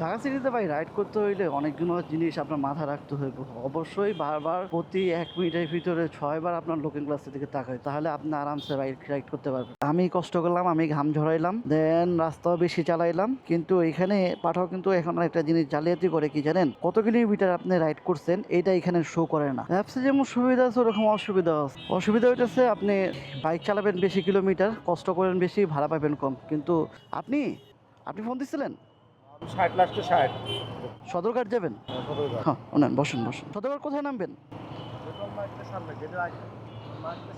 ঢাকা সিটিতে ভাই রাইড করতে হইলে অনেকগুলো জিনিস আপনার মাথা রাখতে হইব অবশ্যই বারবার প্রতি এক মিনিটের ভিতরে ছয়বার আপনার লোকিং গ্লাসের দিকে তাকাই তাহলে আপনি আরামসে রাইড রাইড করতে পারবেন। আমি কষ্ট করলাম, আমি ঘাম ঝরাইলাম দেন রাস্তাও বেশি চালাইলাম, কিন্তু এখানে পাঠাও কিন্তু এখন একটা জিনিস জালিয়াতি করে কি জানেন? কত কিলোমিটার আপনি রাইড করছেন, এটা এখানে শো করে না। অ্যাপসে যেমন সুবিধা আছে, ওরকম অসুবিধা আছে। অসুবিধা হইতেছে আপনি বাইক চালাবেন বেশি কিলোমিটার, কষ্ট করেন বেশি, ভাড়া পাবেন কম। কিন্তু আপনি আপনি ফোন দিচ্ছিলেন ষাট লাস্টে ষাট। সদরঘাট যাবেন? হ্যাঁ নেন বসুন বসুন। সদরঘাট কোথায় নামবেন? সামনে গেটের আগে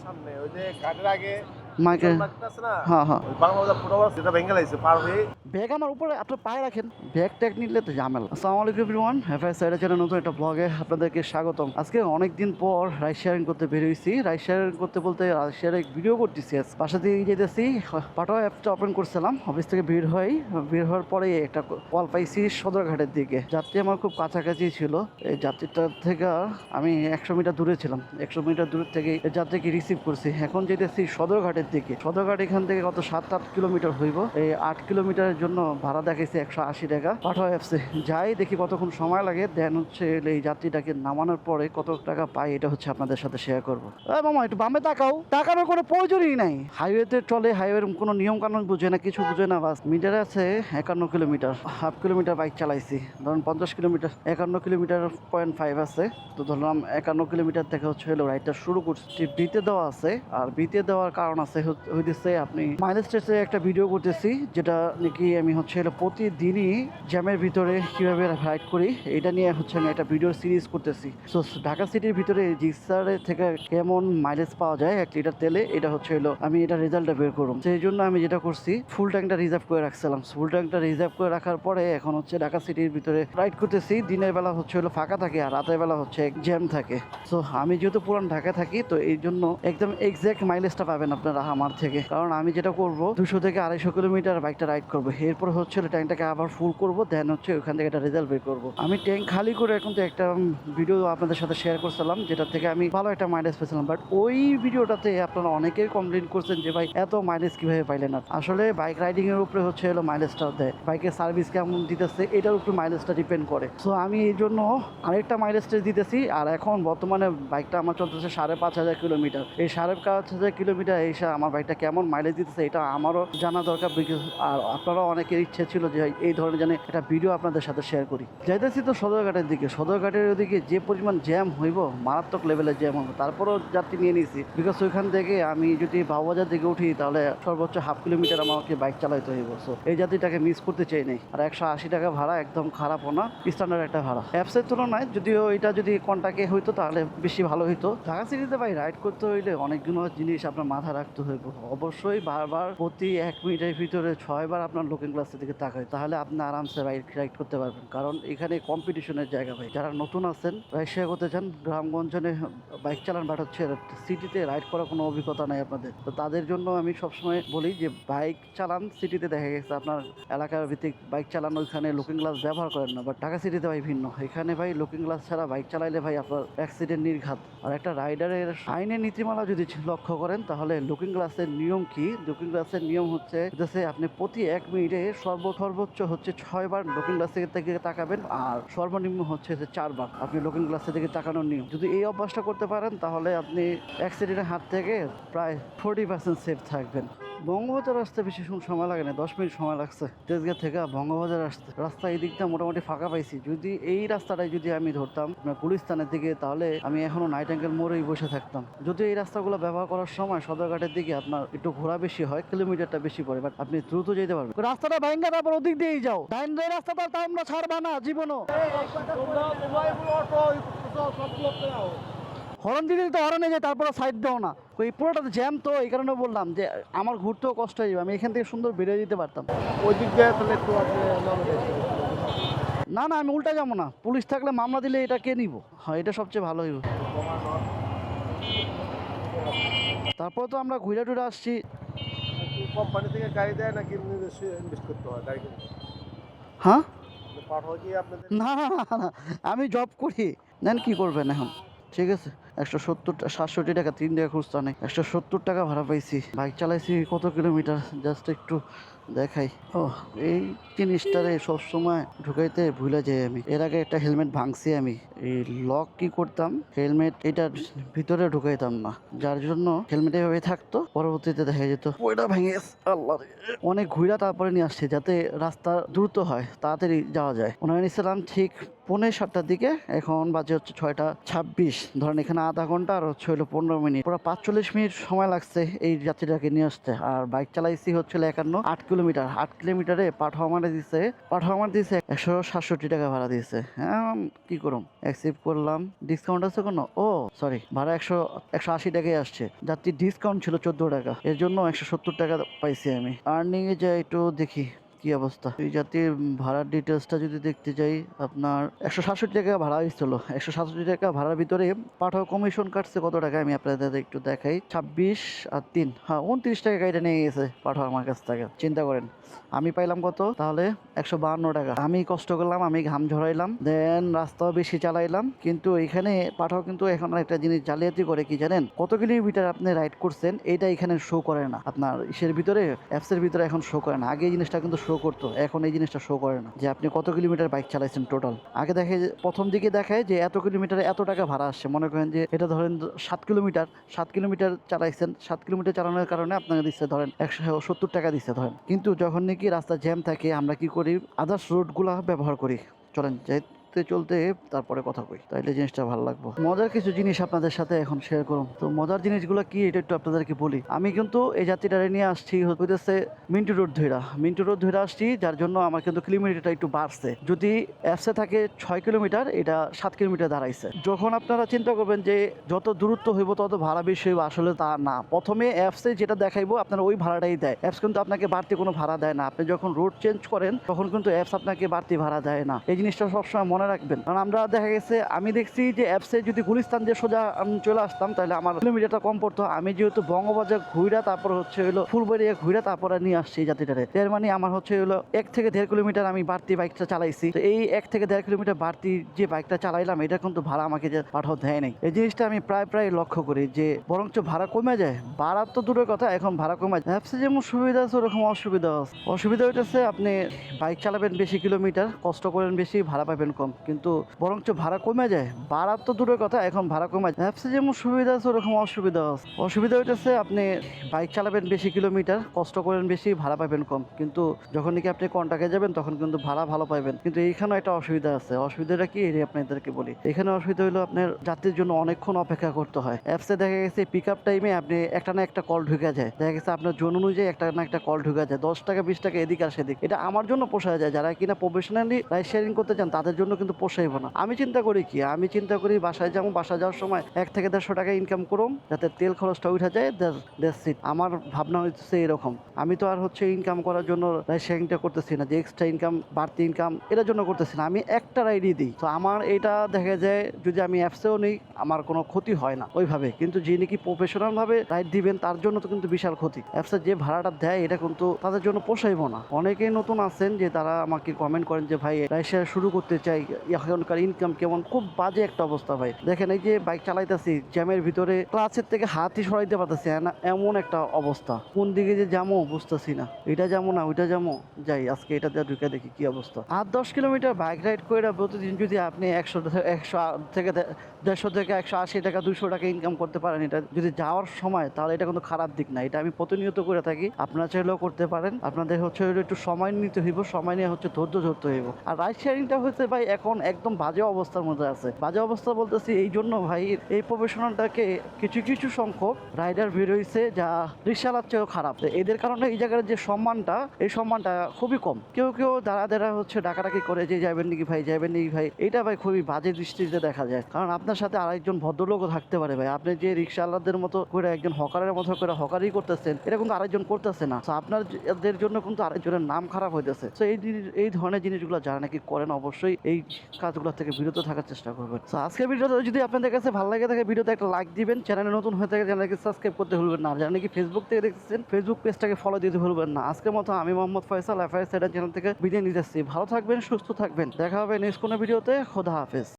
সামনে ওই যে ঘাটের আগে মাইকে হ্যাঁ হ্যাঁ। হয়ে ব্যাগ আমার উপরে আপনার পায়ে রাখেন। ব্যাগ ট্যাগ নিলে তো ঝামেলা। আসসালামু আলাইকুম এভরিওয়ান হ্যাফাই সাইডে চ্যানেল নতুন একটা ব্লগে আপনাদেরকে স্বাগতম। আজকে অনেক দিন পর রাইড শেয়ারিং করতে বেরিয়েছি রাইড শেয়ারিং করতে বলতে রাইড শেয়ারিং ভিডিও করতেছি আজ। বাসা দিয়ে যেতেছি পাঠাও অ্যাপটা ওপেন করছিলাম। অফিস থেকে বের হই। বের হওয়ার পরে একটা কল পাইছি সদরঘাটের দিকে। যাত্রী আমার খুব কাছাকাছি ছিল। এই যাত্রীটার থেকে আমি একশো মিটার দূরে ছিলাম। একশো মিটার দূর থেকে যাত্রীকে রিসিভ করছি। এখন যেতেছি সদরঘাটের দিকে। সদরঘাট এখান থেকে কত? সাত, আট কিলোমিটার হইব। এই আট কিলোমিটারের জন্য ভাড়া দেখাইছে একশো আশি টাকা। পাঠাও অ্যাপসে। যাই দেখি কতক্ষণ সময় লাগে। দেন হচ্ছে এই যাত্রীটাকে নামানোর পরে কত টাকা পাই এটা হচ্ছে আপনাদের সাথে শেয়ার করব। মামা, একটু বামে তাকাও। তাকানোর কোনো প্রয়োজনই নাই। হাইওয়েতে চলে, হাইওয়ের কোনো নিয়ম কানুন বুঝে না, কিছু বুঝে না, বাস। মিটার আছে একান্ন কিলোমিটার। হাফ কিলোমিটার বাইক চালাইছি। ধরুন পঞ্চাশ কিলোমিটার, একান্ন কিলোমিটার পয়েন্ট ফাইভ আছে। তো ধরলাম একান্ন কিলোমিটার থেকে হচ্ছে হলো রাইডটা শুরু করছি। বিতে দেওয়া আছে। আর বিতে দেওয়ার কারণ আছে হইতেছে। আপনি মাইলেজ একটা ভিডিও করতেছি, যেটা নাকি আমি হচ্ছে প্রতিদিনই জ্যামের ভিতরে কীভাবে রাইড করি, এটা নিয়ে হচ্ছে আমি একটা ভিডিও সিরিজ করতেছি। সো ঢাকা সিটির ভিতরে জিক্সারে থেকে কেমন মাইলেজ পাওয়া যায়, এক লিটার তেলে, এটা হচ্ছে হলো আমি এটা রেজাল্টটা বের করব সেই জন্য আমি যেটা করছি ফুল ট্যাঙ্কটা রিজার্ভ করে রাখছিলাম। ফুল ট্যাঙ্কটা রিজার্ভ করে রাখার পরে এখন হচ্ছে ঢাকা সিটির ভিতরে রাইড করতেছি। দিনের বেলা হচ্ছে হলো ফাঁকা থাকে আর রাতের বেলা হচ্ছে জ্যাম থাকে। সো আমি যেহেতু পুরান ঢাকা থাকি, তো এই জন্য একদম এক্সাক্ট মাইলেজটা পাবেন আপনারা। আমার থেকে। কারণ আমি যেটা করব, দুশো থেকে আড়াইশো কিলোমিটার বাইকটা রাইড করব। এরপর হচ্ছে ট্যাঙ্কটাকে আবার ফুল করব দেন হচ্ছে ওখান থেকে একটা রেজাল্ট বের করব। আমি ট্যাঙ্ক খালি করে এখন তো একটা ভিডিও আপনাদের সাথে শেয়ার করছিলাম, যেটা থেকে আমি ভালো একটা মাইলেজ পেয়েছিলাম। বাট ওই ভিডিওটাতে আপনারা অনেকেই কমপ্লেন করছেন যে, ভাই, এত মাইলেজ কীভাবে পাইলেন না আসলে বাইক রাইডিং এর উপরে হচ্ছে হলো মাইলেজটা দেয়। বাইকের সার্ভিস কেমন দিতেছে, এটার উপরে মাইলেজটা ডিপেন্ড করে। সো আমি এই জন্য আরেকটা মাইলেজ দিতেছি, আর এখন বর্তমানে বাইকটা আমার চলতেছে সাড়ে পাঁচ হাজার কিলোমিটার। এই সাড়ে পাঁচ হাজার কিলোমিটার এসে আমার বাইকটা কেমন মাইলেজ দিতেছে এটা আমারও জানা দরকার আর আপনারাও অনেকের ইচ্ছে ছিল যে এই ধরনের জানে একটা ভিডিও আপনাদের সাথে শেয়ার করি। যাইতেছি তো সদরঘাটের দিকে। সদরঘাটের ওদিকে যে পরিমাণ জ্যাম হইব, মারাত্মক লেভেলের জ্যাম হবে তারপরও যাত্রী নিয়ে নিয়েছি বিকজ ওইখান থেকে আমি যদি বাবুবাজার দিকে উঠি, তাহলে সর্বোচ্চ হাফ কিলোমিটার আমাকে বাইক চালাইতে হইব। সো এই যাত্রীটাকে মিস করতে চাই নাই। আর একশো আশি টাকা ভাড়া একদম খারাপও না স্ট্যান্ডার্ড একটা ভাড়া। অ্যাপসের তুলনায় যদিও এটা যদি কন্টাকে হইতো, তাহলে বেশি ভালো হইতো। ঢাকা সিটিতে ভাই রাইড করতে হইলে অনেকগুলো জিনিস আপনার মাথা রাখতে হইব অবশ্যই বারবার প্রতি এক মিনিটের ভিতরে ছয়বার আপনার লোকিং গ্লাসের দিকে তাকাই তাহলে আপনি আরামসে রাইড রাইড করতে পারবেন। কারণ এখানে কম্পিটিশনের জায়গা ভাই। যারা নতুন আছেন রাইড শেয়ার করতে চান, গ্রামগঞ্জনে বাইক চালান বাট হচ্ছে সিটিতে রাইড করার কোনো অভিজ্ঞতা নাই আপনাদের। তো তাদের জন্য আমি সবসময় বলি যে বাইক চালান সিটিতে দেখা গেছে। আপনার এলাকার ভিত্তিক বাইক চালান ওইখানে লুকিং গ্লাস ব্যবহার করেন না। বাট ঢাকা সিটিতে ভাই ভিন্ন। এখানে ভাই লুকিং গ্লাস ছাড়া বাইক চালাইলে ভাই আপনার অ্যাক্সিডেন্ট নির্ঘাত। আর একটা রাইডারের আইনের নীতিমালা যদি লক্ষ্য করেন, তাহলে লুকিং গ্লাসের নিয়ম কি? লুকিং ক্লাসের নিয়ম হচ্ছে হচ্ছে আপনি প্রতি এক মিনিটে সর্ব সর্বোচ্চ হচ্ছে ছয়বার লুকিং ক্লাসের থেকে তাকাবেন আর সর্বনিম্ন হচ্ছে চারবার আপনি লুকিং ক্লাসের দিকে তাকানোর নিয়ম। যদি এই অভ্যাসটা করতে পারেন, তাহলে আপনি অ্যাক্সিডেন্টের হাত থেকে প্রায় ফোর্টি পার্সেন্ট সেফ থাকবেন। বঙ্গবাজার আসতে বেশি সময় লাগে না, দশ মিনিট সময় লাগছে। তেজগাঁ থেকে বঙ্গবাজার আসতে রাস্তা এই দিকটা মোটামুটি ফাঁকা পাইছি। যদি এই রাস্তাটাই যদি আমি ধরতাম গুলিস্তানের দিকে, তাহলে আমি এখনও নাইট অ্যাঙ্গেল মোড়েই বসে থাকতাম। যদি এই রাস্তাগুলো ব্যবহার করার সময় সদরঘাটের দিকে আপনার একটু ঘোরা বেশি হয়, কিলোমিটারটা বেশি পড়ে বাট আপনি দ্রুত যেতে পারবেন। রাস্তাটা ভাঙ্গা তারপর ওদিক দিয়েই যাও। ডাইন রাস্তাটা তো আমরা ছাড়বা না জীবনও। হরন দিলে তো হরনে যায় তারপরে সাইড দাও না। ওই পুরোটা জ্যাম তো এই কারণে বললাম যে আমার ঘুরতেও কষ্ট হয়ে যাবে আমি এখান থেকে সুন্দর বেরিয়ে দিতে পারতাম। ওই দিক দিয়ে তাহলে একটু না না আমি উল্টা যাব না। পুলিশ থাকলে মামলা দিলে এটা কে নিব? হ্যাঁ এটা সবচেয়ে ভালো হইব। তারপর তো আমরা ঘুরে টুরে আসছি। কোম্পানি থেকে গাড়ি দেয় নাকি ইনভেস্ট করতে হয় গাড়ি হ্যাঁ? পাঠাও কি আপনাদের? না না না, না আমি জব করি। নেন কি করবেন এখন? ঠিক আছে। একশো সত্তর সাতষট্টি টাকা, তিন টাকা খুচরা নেই। একশো সত্তর টাকা ভাড়া পাইছি। বাইক চালাইছি কত কিলোমিটার? জাস্ট একটু দেখাই। ও, এই জিনিসটারে সবসময় ঢুকাইতে ভুলে যাই আমি। এর আগে একটা হেলমেট ভাঙছি আমি। এই লক কি করতাম? হেলমেট এটার ভিতরে ঢুকাইতাম না। যার জন্য হেলমেট এভাবে থাকতো, পরবর্তীতে দেখা যেত। ওইটা ভেঙে আল্লাহ অনেক ঘুরা তারপরে নিয়ে আসছে যাতে রাস্তা দ্রুত হয়, তাড়াতাড়ি যাওয়া যায়। ওনারা নিয়েছিলাম ঠিক পৌনে সাতটার দিকে, এখন বাজে হচ্ছে ছয়টা ছাব্বিশ। ধরেন এখানে আধা ঘণ্টা আর হচ্ছে হলো পনেরো মিনিট। পুরো পাঁচচল্লিশ মিনিট সময় লাগছে এই যাত্রীটাকে নিয়ে আসতে। আর বাইক চালাইছি হচ্ছিল একান্ন, আট কিলোমিটার। আট কিলোমিটারে মারা দিছে, পাঠাও মারা দিছে একশো সাতষট্টি টাকা ভাড়া দিয়েছে। হ্যাঁ কি করুম? অ্যাকসেপ্ট করলাম। ডিসকাউন্ট আছে কোনো? ও সরি ভাড়া একশো একশো আশি টাকাই আসছে। যাত্রীর ডিসকাউন্ট ছিল চোদ্দ টাকা। এর জন্য একশো সত্তর টাকা পাইছি আমি। আর্নিং এ যাই একটু দেখি। কি অবস্থা? এই জাতির ভাড়ার ডিটেলসটা যদি দেখতে যাই, আপনার একশো সাতষট্টি টাকা ভাড়া হয়েছিল। একশো সাতষট্টি টাকা ভাড়ার ভিতরে পাঠাও কমিশন কাটছে কত টাকা আমি আপনাদের একটু দেখাই। ছাব্বিশ আর তিন। হ্যাঁ উনত্রিশ টাকা গাড়িটা নিয়ে গেছে পাঠাও আমার কাছ থেকে। চিন্তা করেন, আমি পাইলাম কত? তাহলে একশো বাহান্ন টাকা। আমি কষ্ট করলাম, আমি ঘাম ঝরাইলাম, দেন রাস্তাও বেশি চালাইলাম। কিন্তু এখানে পাঠাও কিন্তু এখন একটা জিনিস জালিয়াতি করে কি জানেন? কত কিলোমিটার আপনি রাইড করছেন, এটা এখানে শো করে না। আপনার ইসের ভিতরে অ্যাপসের ভিতরে এখন শো করে না। আগে জিনিসটা কিন্তু শো করতো, এখন এই জিনিসটা শো করে না। যে আপনি কত কিলোমিটার বাইক চালাইছেন টোটাল আগে দেখে প্রথম দিকে দেখায় যে এত কিলোমিটার এত টাকা ভাড়া আসছে মনে করেন যে, এটা ধরেন সাত কিলোমিটার সাত কিলোমিটার চালাইছেন, সাত কিলোমিটার চালানোর কারণে আপনাকে দিচ্ছে ধরেন একশো সত্তর টাকা দিচ্ছে ধরেন। কিন্তু যখন নাকি রাস্তা জ্যাম থাকে, আমরা কি করি? আদার্স রোডগুলা ব্যবহার করি। চলেন যাইতে চলতে চলতে তারপরে কথা কই। তাইলে জিনিসটা ভালো লাগবো। মজার কিছু জিনিস আপনাদের সাথে এখন শেয়ার করুন। তো মজার জিনিসগুলো কি, এটা একটু আপনাদেরকে বলি। আমি কিন্তু এই যাত্রীটারে নিয়ে আসছি হইতেছে মিন্টু রোড ধইরা। মিন্টু রোড ধইরা আসছি, যার জন্য আমার কিন্তু কিলোমিটারটা একটু বাড়ছে। যদি অ্যাপসে থাকে ছয় কিলোমিটার, এটা সাত কিলোমিটার দাঁড়াইছে। যখন আপনারা চিন্তা করবেন যে যত দূরত্ব হইব, তত ভাড়া বেশি হইব, আসলে তা না। প্রথমে অ্যাপসে যেটা দেখাইবো, আপনার ওই ভাড়াটাই দেয়। অ্যাপস কিন্তু আপনাকে বাড়তি কোনো ভাড়া দেয় না। আপনি যখন রোড চেঞ্জ করেন, তখন কিন্তু অ্যাপস আপনাকে বাড়তি ভাড়া দেয় না। এই জিনিসটা সবসময় মনে রাখবেন। কারণ আমরা দেখা গেছে, আমি দেখছি যে অ্যাপসে যদি গুলিস্তান দিয়ে সোজা আমি চলে আসতাম, তাহলে আমার কিলোমিটারটা কম পড়তো। আমি যেহেতু বঙ্গবাজার ঘুইরা, তারপর হচ্ছে হলো ফুলবাড়িয়া ঘুইরা, তারপরে নিয়ে আসছি জাতিটারে। এর মানে আমার হচ্ছে হলো এক থেকে দেড় কিলোমিটার আমি বাড়তি বাইকটা চালাইছি। তো এই এক থেকে দেড় কিলোমিটার বাড়তি যে বাইকটা চালাইলাম, এটা কিন্তু ভাড়া আমাকে যে পাঠাও দেয় নাই। এই জিনিসটা আমি প্রায় প্রায় লক্ষ্য করি যে, বরঞ্চ ভাড়া কমে যায়। ভাড়া তো দূরের কথা, এখন ভাড়া কমে যায়। অ্যাপসে যেমন সুবিধা আছে, ওরকম অসুবিধা আছে। অসুবিধা হইতেছে আপনি বাইক চালাবেন বেশি কিলোমিটার, কষ্ট করেন বেশি, ভাড়া পাবেন কম। কিন্তু বরঞ্চ ভাড়া কমে যায়। ভাড়া তো দূরের কথা, এখন ভাড়া কমে যায়। অ্যাপসে যেমন সুবিধা আছে, ওরকম অসুবিধা আছে। অসুবিধা হইতেছে, আপনি বাইক চালাবেন বেশি কিলোমিটার কষ্ট করেন বেশি, ভাড়া পাবেন কম। কিন্তু যখন নাকি আপনি কন্টাক্টে যাবেন, তখন কিন্তু ভাড়া ভালো পাবেন কিন্তু এইখানেও একটা অসুবিধা আছে। অসুবিধাটা কি? এটা আপনাদেরকে বলি। এখানে অসুবিধা হলো আপনার যাত্রীর জন্য অনেকক্ষণ অপেক্ষা করতে হয়। অ্যাপসে দেখা গেছে পিক আপ টাইমে আপনি একটা না একটা কল ঢুকে যায়। দেখা গেছে, আপনার জন অনুযায়ী একটা না একটা কল ঢুকে যায়। দশ টাকা, বিশ টাকা, এদিক আর সেদিক। এটা আমার জন্য পোষা যায়। যারা কিনা প্রফেশনালি রাইড শেয়ারিং করতে চান, তাদের জন্য কিন্তু পোষাইব না। আমি চিন্তা করি কি? আমি চিন্তা করি বাসায় যাব, বাসায় যাওয়ার সময় এক থেকে দেড়শো টাকা ইনকাম করুম, যাতে তেল খরচটা উঠে যায় আমার ভাবনা হচ্ছে এরকম। আমি তো আর হচ্ছে ইনকাম করার জন্য রাইড করতেছি না, যে এক্সট্রা ইনকাম বাড়তি ইনকাম এটার জন্য করতেছি না। আমি একটা রাইডই দিই। তো আমার এটা দেখা যায়, যদি আমি অ্যাপসেও নিই, আমার কোনো ক্ষতি হয় না ওইভাবে। কিন্তু যিনি কি প্রফেশনালভাবে রাইড দিবেন, তার জন্য তো কিন্তু বিশাল ক্ষতি। অ্যাপসের যে ভাড়াটা দেয়, এটা কিন্তু তাদের জন্য পোষাইব না। অনেকেই নতুন আছেন যে তারা আমাকে কমেন্ট করেন যে, ভাই রাইড শুরু করতে চাই। এখনকার ইনকাম কেমন? খুব বাজে একটা অবস্থা ভাই। দেখেন এই যে বাইক চালাইতেছি জ্যামের ভিতরে ক্লাসের থেকে হাতই সরাইতে পারতেছি এমন একটা অবস্থা। কোন দিকে যে যাব বুঝতেছি না। এটা যাব না, ওইটা যাব যাই, আজকে এটা দিয়ে ঢুকে দেখি কি অবস্থা। আট দশ কিলোমিটার বাইক রাইড করে প্রতিদিন যদি আপনি একশো একশো থেকে দেড়শো থেকে একশো আশি টাকা দুশো টাকা ইনকাম করতে পারেন, এটা যদি যাওয়ার সময়, তাহলে এটা কিন্তু খারাপ দিক না। এটা আমি প্রতিনিয়ত করে থাকি, আপনারা চাইলেও করতে পারেন। আপনাদের হচ্ছে একটু সময় নিতে হইব, সময় নিয়ে হচ্ছে ধৈর্য ধরতে হইব। আর রাইড শেয়ারিংটা হচ্ছে ভাই এখন একদম বাজে অবস্থার মধ্যে আছে। বাজে অবস্থা বলতেছি এই জন্য ভাই, এই প্রফেশনালটাকে কিছু কিছু সংখ্যক রাইডার বের হয়েছে যা রিক্সালার চেয়েও খারাপ। এদের কারণে এই জায়গার যে সম্মানটা, এই সম্মানটা খুবই কম। কেউ কেউ দাঁড়া দাঁড়া হচ্ছে ডাকাডাকি করে যে যাবেন নাকি ভাই যাবেন নাকি ভাই, এটা ভাই খুবই বাজে দৃষ্টিতে দেখা যায়। কারণ আপনার সাথে আরেকজন ভদ্রলোকও থাকতে পারে ভাই। আপনি যে রিক্সাওয়ালাদের মতো করে একজন হকারের মতো করে হকারই করতেছেন, এটা কিন্তু আরেকজন করতেছে না। তো আপনাদের জন্য কিন্তু আরেকজনের নাম খারাপ হইতেছে। তো এই এই ধরনের জিনিসগুলো যারা নাকি করেন অবশ্যই এই কাজগুলো থেকে বিরত থাকার চেষ্টা করবেন। তো আজকের ভিডিওটা যদি আপনাদের কাছে ভালো লাগে থাকে ভিডিওতে একটা লাইক দিবেন। চ্যানেলে নতুন হয়ে থাকে চ্যানেলকে সাবস্ক্রাইব করতে ভুলবেন না। যারা নাকি ফেসবুক থেকে দেখছেন ফেসবুক পেজটাকে ফলো দিতে ভুলবেন না। আজকের মতো আমি মোহাম্মদ ফয়সাল এফআইএস চ্যানেল থেকে বিদায় নিতে যাচ্ছি। ভালো থাকবেন, সুস্থ থাকবেন। দেখা হবে নেক্সট কোনো ভিডিওতে। খোদা হাফেজ।